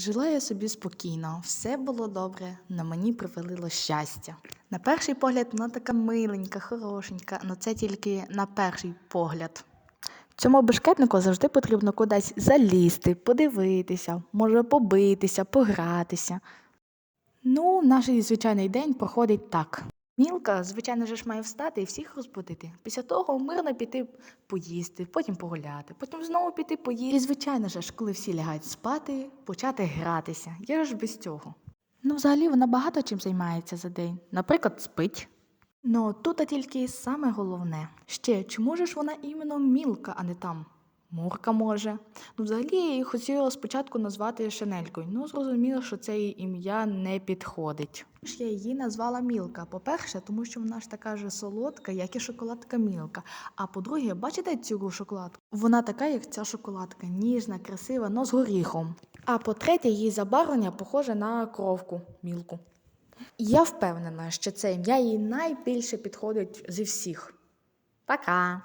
Жила я собі спокійно, все було добре, на мені привалило щастя. На перший погляд вона така миленька, хорошенька, але це тільки на перший погляд. Цьому бешкетнику завжди потрібно кудись залізти, подивитися, може побитися, погратися. Ну, наш звичайний день проходить так. Мілка, звичайно ж, має встати і всіх розбудити. Після того мирно піти поїсти, потім погуляти, потім знову піти поїсти. І, звичайно ж, коли всі лягають спати, почати гратися. Я ж без цього. Ну, взагалі, вона багато чим займається за день. Наприклад, спить. Ну, тут тільки саме головне. Ще, чому ж вона іменно Мілка, а не там? Мурка може. Ну, взагалі, я її хотіла спочатку назвати Шанелькою, ну зрозуміло, що це їй ім'я не підходить. Ж Я її назвала Мілка. По-перше, тому що вона ж така ж солодка, як і шоколадка Мілка. А по-друге, бачите цю шоколадку? Вона така, як ця шоколадка, ніжна, красива, но з горіхом. А по-третє, її забарвлення похоже на кровку Мілку. Я впевнена, що це ім'я їй найбільше підходить зі всіх. Пока!